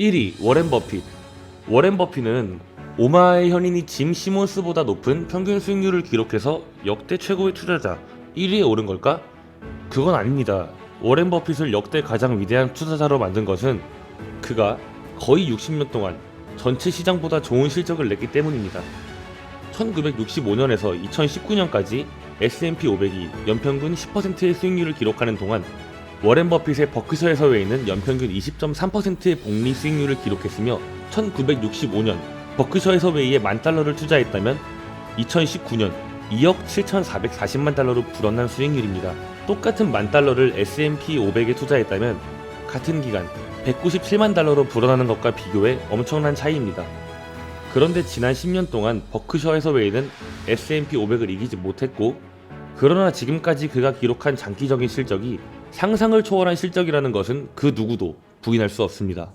1위 워렌 버핏 워렌 버핏은 오마의 현인이 짐 시몬스보다 높은 평균 수익률을 기록해서 역대 최고의 투자자 1위에 오른 걸까? 그건 아닙니다. 워렌 버핏을 역대 가장 위대한 투자자로 만든 것은 그가 거의 60년 동안 전체 시장보다 좋은 실적을 냈기 때문입니다. 1965년에서 2019년까지 S&P 500이 연평균 10%의 수익률을 기록하는 동안 워렌 버핏의 버크셔 서웨이는 연평균 20.3%의 복리 수익률을 기록했으며 1965년 버크셔 서웨이에 만 달러를 투자했다면 2019년 2억 7,440만 달러로 불어난 수익률입니다. 똑같은 만 달러를 S&P 500에 투자했다면 같은 기간 197만 달러로 불어나는 것과 비교해 엄청난 차이입니다. 그런데 지난 10년 동안 버크셔 해서웨이는 S&P 500을 이기지 못했고 그러나 지금까지 그가 기록한 장기적인 실적이 상상을 초월한 실적이라는 것은 그 누구도 부인할 수 없습니다.